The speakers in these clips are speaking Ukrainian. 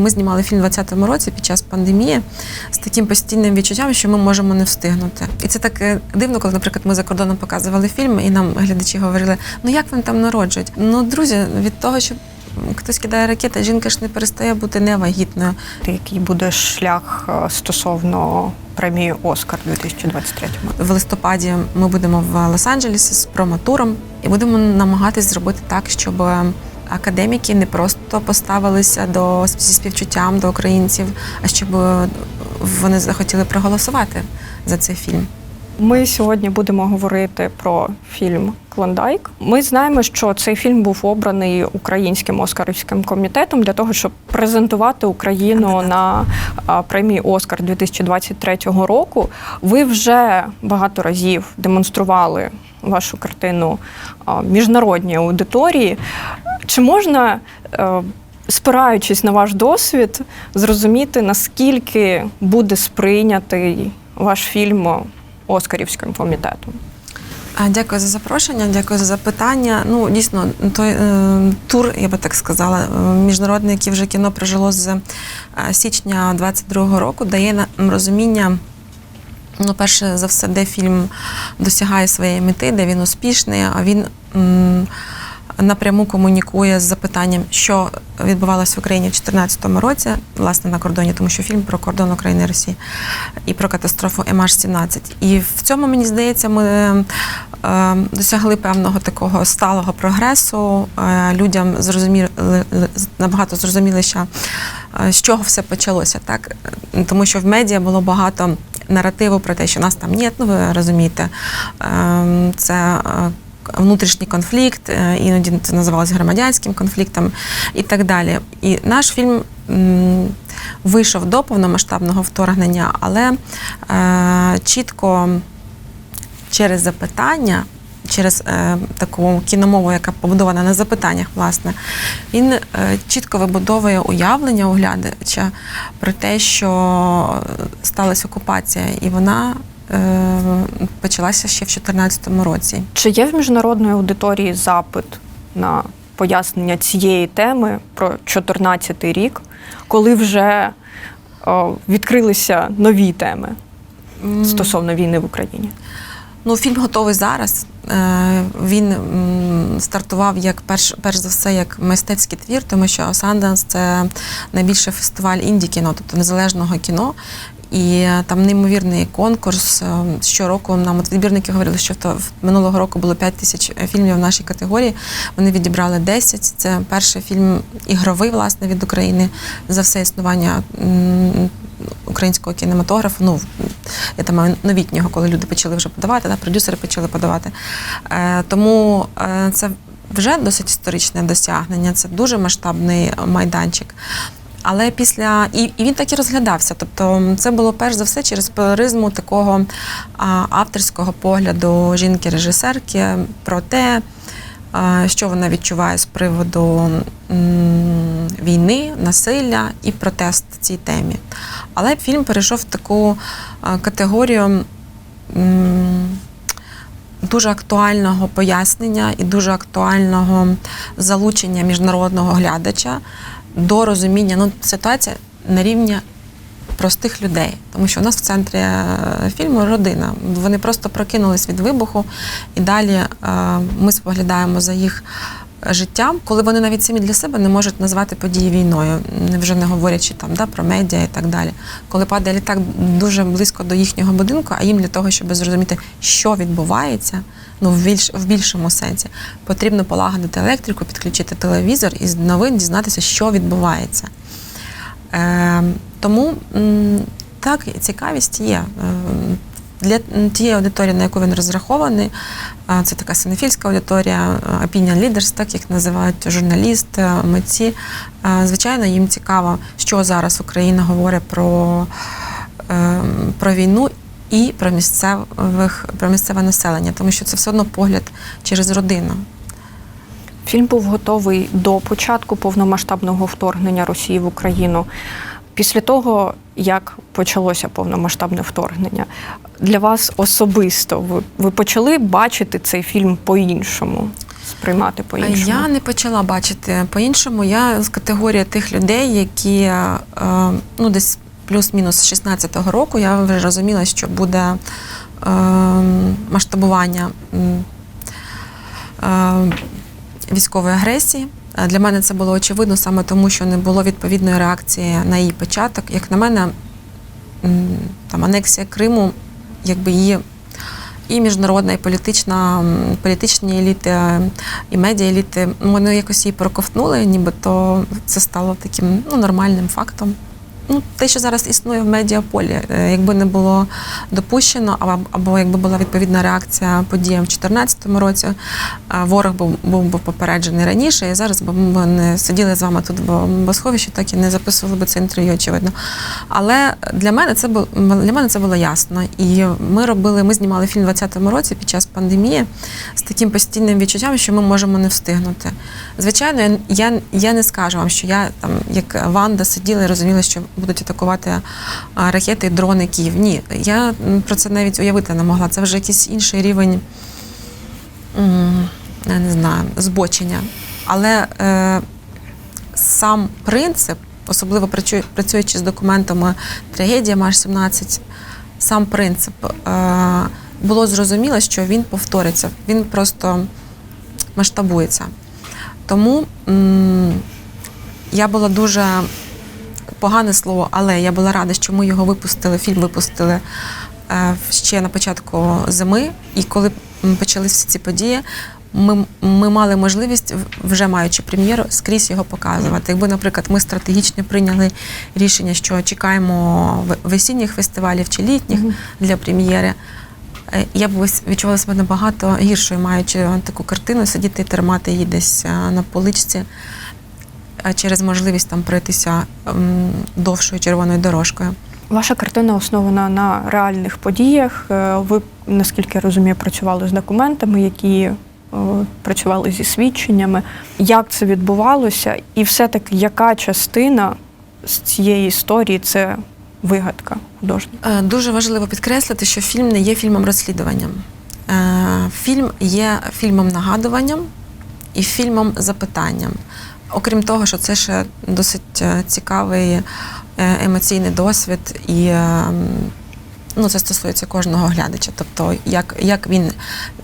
Ми знімали фільм у 2020 році під час пандемії з таким постійним відчуттям, що ми можемо не встигнути. І це так е, дивно, коли, наприклад, ми за кордоном показували фільм, і нам глядачі говорили: ну як вони там народжують? Ну, друзі, від того, що хтось кидає ракети, жінка ж не перестає бути невагітною. Який буде шлях е, стосовно премії Оскар 2023 В листопаді ми будемо в Лос-Анджелесі з проматуром і будемо намагатись зробити так, щоб академіки не просто поставилися до зі співчуттям до українців, а щоб вони захотіли проголосувати за цей фільм. Ми сьогодні будемо говорити про фільм Клондайк. Ми знаємо, що цей фільм був обраний українським оскарівським комітетом для того, щоб презентувати Україну на премії Оскар 2023 року. Ви вже багато разів демонстрували вашу картину міжнародній аудиторії. Чи можна, е, спираючись на ваш досвід, зрозуміти, наскільки буде сприйнятий ваш фільм Оскарівським комітетом? Дякую за запрошення, дякую за запитання. Ну, дійсно, той е, тур, я би так сказала, е, міжнародний, який вже кіно прожило з е, січня 22-го року, дає нам розуміння. Ну, перше за все, де фільм досягає своєї мети, де він успішний, а він м, напряму комунікує з запитанням, що відбувалося в Україні в 2014 році, власне, на кордоні, тому що фільм про кордон України і Росії і про катастрофу МH17. І в цьому, мені здається, ми е, досягли певного такого сталого прогресу. Е, людям зрозуміли набагато зрозуміли, що е, з чого все почалося, так тому що в медіа було багато наративу про те, що нас там ні, ну ви розумієте, Ем, це. Внутрішній конфлікт, е, іноді це називалося громадянським конфліктом і так далі. І наш фільм вийшов до повномасштабного вторгнення, але е, чітко через запитання, через е, таку кіномову, яка побудована на запитаннях, власне, він е, чітко вибудовує уявлення у глядача про те, що сталася окупація, і вона почалася ще в 2014 році. Чи є в міжнародної аудиторії запит на пояснення цієї теми про 2014 рік, коли вже о, відкрилися нові теми стосовно війни в Україні? Ну, фільм готовий зараз. Е, Він стартував як перш, перш за все як мистецький твір, тому що Sundance – це найбільший фестиваль інді-кіно, тобто незалежного кіно. І там неймовірний конкурс. Е, Щороку нам от відбірники говорили, що минулого року було 5 тисяч фільмів в нашій категорії. Вони відібрали 10. Це перший фільм ігровий, власне, від України за все існування українського кінематографу. Ну, я там новітнього, коли люди почали вже подавати, да, продюсери почали подавати. Е, тому е, це вже досить історичне досягнення, це дуже масштабний майданчик. Але після і, і він так і розглядався. Тобто, це було перш за все через призму такого а, авторського погляду жінки-режисерки про те, а, що вона відчуває з приводу м, війни, насилля і протест цій темі. Але фільм перейшов в таку а, категорію. м, Дуже актуального пояснення і дуже актуального залучення міжнародного глядача до розуміння ну, ситуація на рівні простих людей. Тому що у нас в центрі е, фільму родина. Вони просто прокинулись від вибуху, і далі е, ми споглядаємо за їх життям, коли вони навіть самі для себе не можуть назвати події війною, вже не говорячи там да, про медіа і так далі. Коли падає літак дуже близько до їхнього будинку, а їм для того, щоб зрозуміти, що відбувається, ну в більш в більшому сенсі, потрібно полагодити електрику, підключити телевізор і з новин дізнатися, що відбувається. Е, тому так, цікавість є. Для тієї аудиторії, на яку він розрахований, це така синофільська аудиторія, opinion leaders, так їх називають журналісти, митці. Звичайно, їм цікаво, що зараз Україна говорить про, е, про війну і про місцевих про місцеве населення, тому що це все одно погляд через родину. Фільм був готовий до початку повномасштабного вторгнення Росії в Україну. Після того, як почалося повномасштабне вторгнення, для вас особисто ви, ви почали бачити цей фільм по-іншому сприймати по-іншому? Я не почала бачити по-іншому. Я з категорії тих людей, які е, ну, десь плюс-мінус з 16-го року я вже розуміла, що буде е, масштабування е, військової агресії. Для мене це було очевидно саме тому, що не було відповідної реакції на її початок. Як на мене, там анексія Криму, якби її і міжнародна, і політична, політичні еліти, і медіа еліти, ну, вони якось її проковтнули, нібито це стало таким ну, нормальним фактом. Ну, те, що зараз існує в медіаполі, е, якби не було допущено, або, або якби була відповідна реакція подіям в 2014 році, е, ворог був, був би попереджений раніше, і зараз ми не сиділи з вами тут в бомбосховищі, так і не записували би це інтерв'ю, очевидно. Але для мене це було для мене це було ясно. І ми робили, ми знімали фільм у 2020 році під час пандемії з таким постійним відчуттям, що ми можемо не встигнути. Звичайно, я, я не скажу вам, що я там, як Ванда, сиділа і розуміла, що будуть атакувати ракети дрони Київ. Ні, я про це навіть уявити не могла. Це вже якийсь інший рівень. Я не знаю, збочення. Але е, сам принцип, особливо працюючи з документами трагедія Маш 17, сам принцип е, було зрозуміло, що він повториться, він просто масштабується. Тому м, я була дуже погане слово, але я була рада, що ми його випустили, фільм випустили е, ще на початку зими. І коли м, почались всі ці події, ми, ми мали можливість, вже маючи прем'єру, скрізь його показувати. Якби, наприклад, ми стратегічно прийняли рішення, що чекаємо весінніх фестивалів чи літніх для прем'єри. е, Я б відчувала себе набагато гіршою, маючи таку картину, сидіти і тримати її десь е, на поличці а через можливість там пройтися довшою червоною дорожкою. Ваша картина основана на реальних подіях. Е, Ви, наскільки я розумію, працювали з документами, які е, працювали зі свідченнями. Як це відбувалося? І все-таки яка частина з цієї історії це вигадка художника? Е, Дуже важливо підкреслити, що фільм не є фільмом розслідуванням. Фільм є фільмом нагадуванням і фільмом запитанням. Окрім того, що це ще досить е, цікавий е, емоційний досвід, і е, ну, це стосується кожного глядача. Тобто, як, як він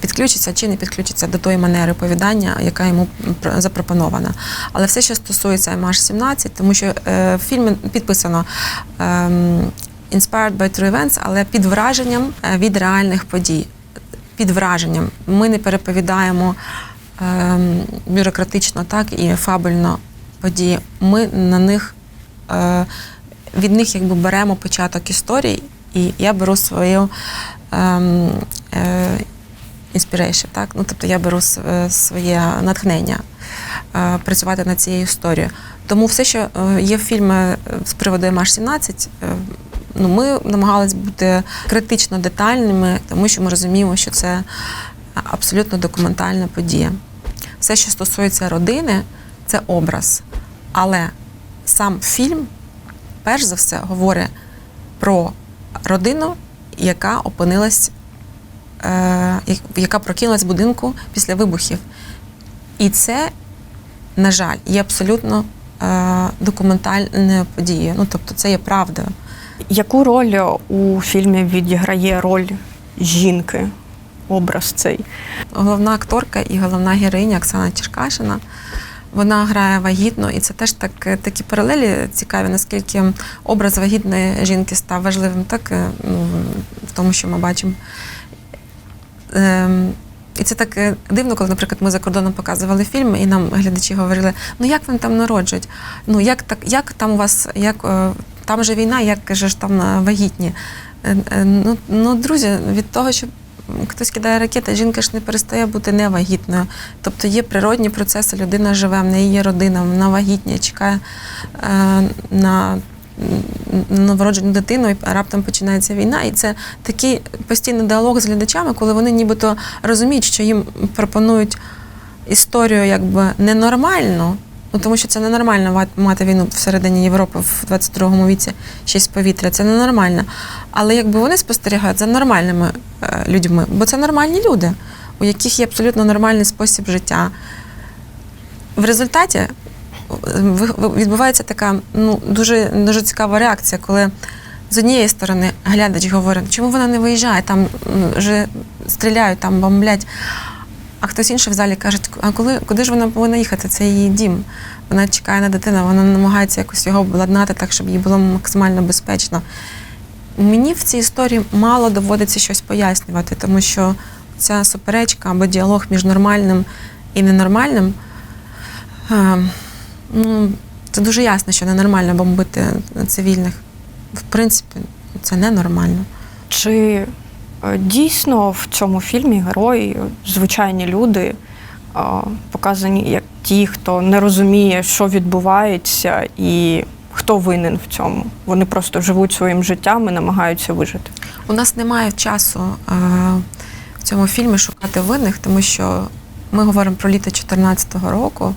підключиться чи не підключиться до тої манери повідання, яка йому запропонована. Але все, що стосується МАШ-17, тому що в фільмі підписано. ем, Inspired by True Events, але під враженням від реальних подій. Під враженням. Ми не переповідаємо бюрократично так і фабульно події. Ми на них е, від них якби беремо початок історії, і я беру свою ем, е, inspiration, так? Ну, тобто я беру е, своє натхнення працювати над цією історією. Тому все, що є в фільмі з приводу МАШ-17, е, ну, ми намагалися бути критично детальними, тому що ми розуміємо, що це абсолютно документальна подія. Все, що стосується родини, це образ. Але сам фільм, перш за все, говорить про родину, яка опинилась, е, яка прокинулась в будинку після вибухів. І це, на жаль, є абсолютно е, документальною подією. Ну, тобто, це є правдою. Яку роль у фільмі відіграє роль жінки, образ цей? Головна акторка і головна героїня Оксана Черкашина. Вона грає вагітно, і це теж так, такі паралелі цікаві, наскільки образ вагітної жінки став важливим, так е, ну, в тому, що ми бачимо. Ем, і це так е, дивно, коли, наприклад, ми за кордоном показували фільм, і нам глядачі говорили: ну як вони там народжують? Ну як так, як там у вас, як е, там же війна, як же ж там е, вагітні? Е, е, Ну, ну, друзі, від того, що хтось кидає ракети, жінка ж не перестає бути невагітною. Тобто є природні процеси, людина живе, в неї є родина, вона вагітня, чекає е, на новороджену дитину, і раптом починається війна. І це такий постійний діалог з глядачами, коли вони нібито розуміють, що їм пропонують історію якби ненормальну. Ну, тому що це ненормально мати війну всередині Європи в 22-му віці ще з повітря. Це ненормально. Але якби вони спостерігають за нормальними е, людьми, бо це нормальні люди. у яких є абсолютно нормальний спосіб життя. В результаті е, відбувається така ну, дуже, дуже цікава реакція, коли з однієї сторони глядач говорить, чому вона не виїжджає, там вже стріляють, там бомблять. А хтось інший в залі каже, а коли, куди ж вона повинна їхати? Це її дім. Вона чекає на дитину, вона намагається якось його обладнати так, щоб їй було максимально безпечно. Мені в цій історії мало доводиться щось пояснювати, тому що ця суперечка або діалог між нормальним і ненормальним. е, Ну, це дуже ясно, що ненормально бомбити цивільних. В принципі, це ненормально. Чи дійсно в цьому фільмі герої, звичайні люди, е, показані як ті, хто не розуміє, що відбувається, і хто винен в цьому? Вони просто живуть своїм життям і намагаються вижити. У нас немає часу е, в цьому фільмі шукати винних, тому що ми говоримо про літо 2014 року,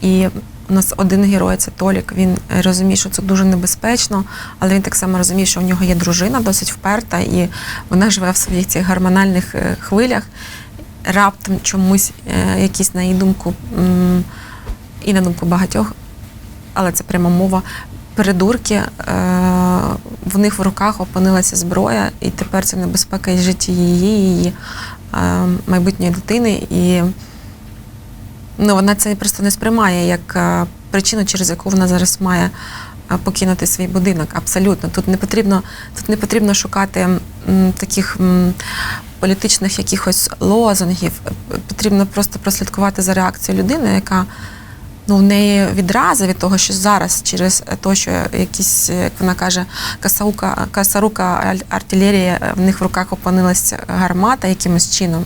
і у нас один герой це Толік. Він е, розуміє, що це дуже небезпечно, але він так само розуміє, що у нього є дружина досить вперта, і вона живе в своїх цих гормональних е, хвилях. Раптом чомусь е, якісь, на її думку, і на думку багатьох, але це пряма мова. Придурки, е, в них в руках опинилася зброя, і тепер це небезпека і житті її, її майбутньої дитини. І ну, вона це просто не сприймає як е, причину, через яку вона зараз має е, покинути свій будинок. Абсолютно. Тут не потрібно, тут не потрібно шукати таких політичних якихось лозунгів. Е, Потрібно просто прослідкувати за реакцією людини, яка ну, в неї відразу від того, що зараз через те, що якісь, як вона каже, касаука, касарука артилерія, в них в руках опинилася гармата якимось чином.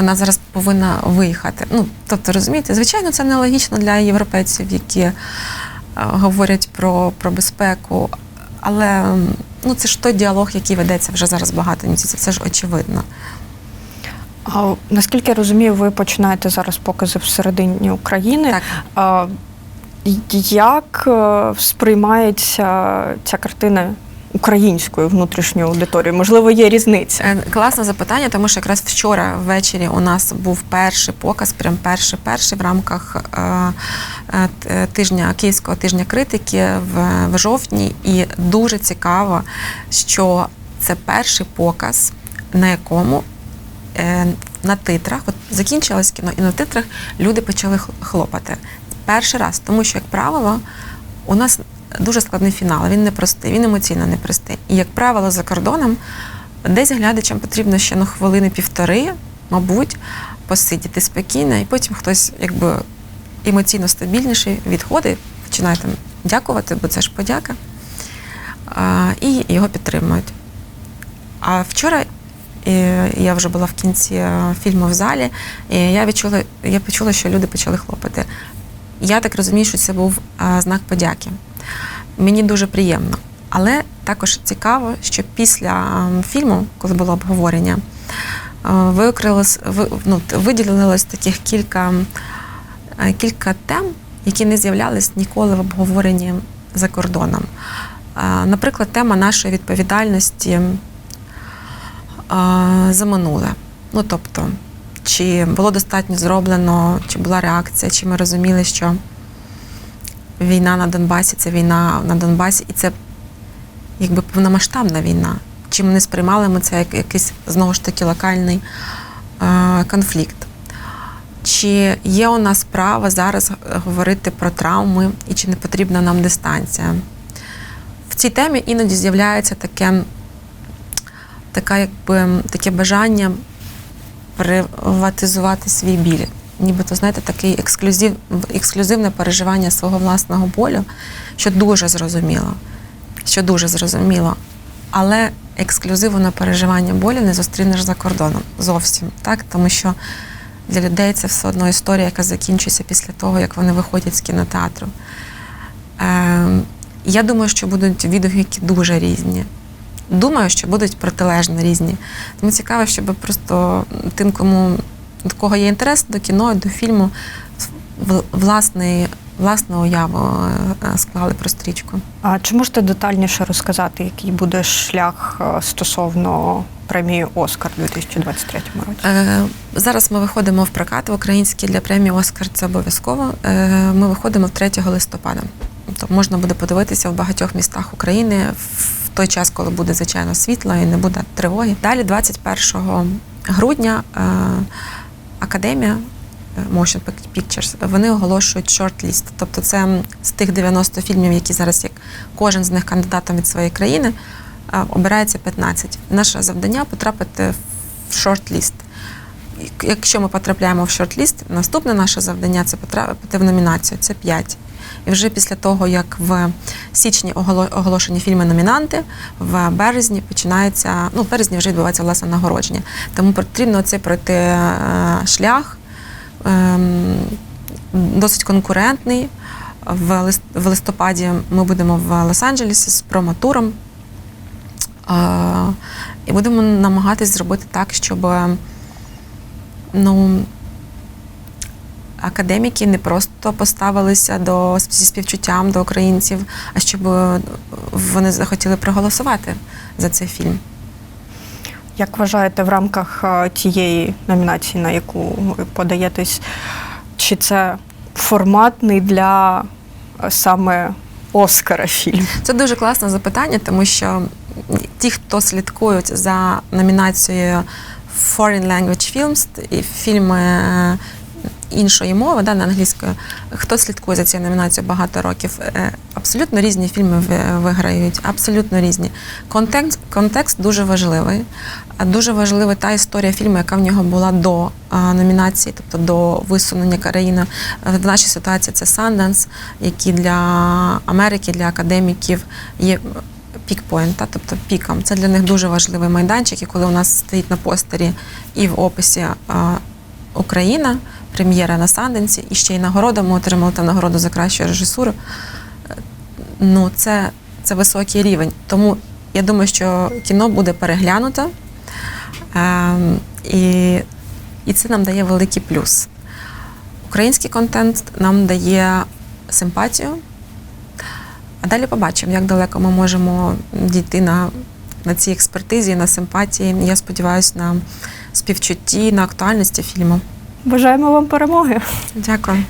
Вона зараз повинна виїхати. Ну, тобто, розумієте, звичайно, це нелогічно для європейців, які е, говорять про, про безпеку. Але ну, це ж той діалог, який ведеться вже зараз багато місяців. Це ж очевидно. А наскільки я розумію, ви починаєте зараз покази всередині України. Так. А, як е, сприймається ця картина українською внутрішньою аудиторією? Можливо, є різниця. Е, Класне запитання, тому що якраз вчора ввечері у нас був перший показ, прям перший перший в рамках е, е, тижня київського тижня критики в, в жовтні. І дуже цікаво, що це перший показ, на якому на титрах, от закінчилось кіно, і на титрах люди почали хл- хлопати. Перший раз, тому що, як правило, у нас дуже складний фінал, він непростий, він емоційно непростий. І, як правило, за кордоном десь глядачам потрібно ще ну, хвилини-півтори, мабуть, посидіти спокійно, і потім хтось якби емоційно стабільніший відходить, починає там дякувати, бо це ж подяка, і його підтримують. А вчора е, я вже була в кінці е, фільму в залі, і я відчула, я почула, що люди почали хлопати. Я так розумію, що це був знак подяки. Мені дуже приємно. Але також цікаво, що після фільму, коли було обговорення, е, ну, виділилось таких кілька, е, кілька тем, які не з'являлись ніколи в обговоренні за кордоном. Е, Наприклад, тема нашої відповідальності за минуле. Ну тобто, чи було достатньо зроблено, чи була реакція, чи ми розуміли, що війна на Донбасі це війна на Донбасі, і це якби повномасштабна війна. Чи ми не сприймали ми це як якийсь знову ж таки локальний е, конфлікт? Чи є у нас право зараз говорити про травми і чи не потрібна нам дистанція? В цій темі іноді з'являється таке, така, якби, таке бажання приватизувати свій біль. Нібито, знаєте, такий ексклюзив, ексклюзивне переживання свого власного болю, що дуже зрозуміло. Що дуже зрозуміло. Але ексклюзиву на переживання болю не зустрінеш за кордоном зовсім. Так? Тому що для людей це все одно історія, яка закінчується після того, як вони виходять з кінотеатру. Е, я думаю, що будуть відгуки дуже різні. Думаю, що будуть протилежно різні. Тому цікаво, щоб просто тим, кому до кого є інтерес до кіно, до фільму, в- власний, власну уяву е, склали про стрічку. А чи можете детальніше розказати, який буде шлях е, стосовно премії Оскар у 2023 році? Е, Зараз ми виходимо в прокат в український для премії Оскар. Це обов'язково. Е, Ми виходимо 3 листопада. Тобто можна буде подивитися в багатьох містах України в той час, коли буде звичайно світло і не буде тривоги. Далі, 21 грудня, е, академія. е, Motion Pictures, вони оголошують шорт-ліст. Тобто це з тих 90 фільмів, які зараз як кожен з них кандидатом від своєї країни, е, обирається 15. Наше завдання потрапити в шорт-ліст. Якщо ми потрапляємо в шорт-ліст, наступне наше завдання це потрапити в номінацію. Це 5. І вже після того, як в січні оголошені фільми-номінанти, в березні починається, ну, в березні вже відбувається власне нагородження. Тому потрібно це пройти е, шлях ем, досить конкурентний. В, листопаді ми будемо в Лос-Анджелесі з промотуром. Е, і будемо намагатись зробити так, щоб ну, академіки не просто поставилися до, зі співчуттям до українців, а щоб вони захотіли проголосувати за цей фільм. Як вважаєте, в рамках е, тієї номінації, на яку ви подаєтесь, чи це форматний для е, саме Оскара фільм? Це дуже класне запитання, тому що ті, хто слідкують за номінацією Foreign Language Films і фільми е, іншої мови, да, не англійської, хто слідкує за цією номінацією багато років, е, абсолютно різні фільми виграють, абсолютно різні. Контекст, контекст дуже важливий. Дуже важлива та історія фільму, яка в нього була до номінації, тобто до висунення країни. Е, В нашій ситуації це Sundance, який для Америки, для академіків є пікпоінт, та, тобто піком. Це для них дуже важливий майданчик, і коли у нас стоїть на постері і в описі а, Україна, прем'єра на Санденсі, і ще й нагорода. Ми отримали там нагороду за кращу режисуру. Е, Ну, це, це високий рівень. Тому я думаю, що кіно буде переглянуто. Ем, і, і це нам дає великий плюс. Український контент нам дає симпатію. А далі побачимо, як далеко ми можемо дійти на, на цій експертизі, на симпатії. Я сподіваюся на співчутті, на актуальності фільму. Бажаємо вам перемоги! Дякую.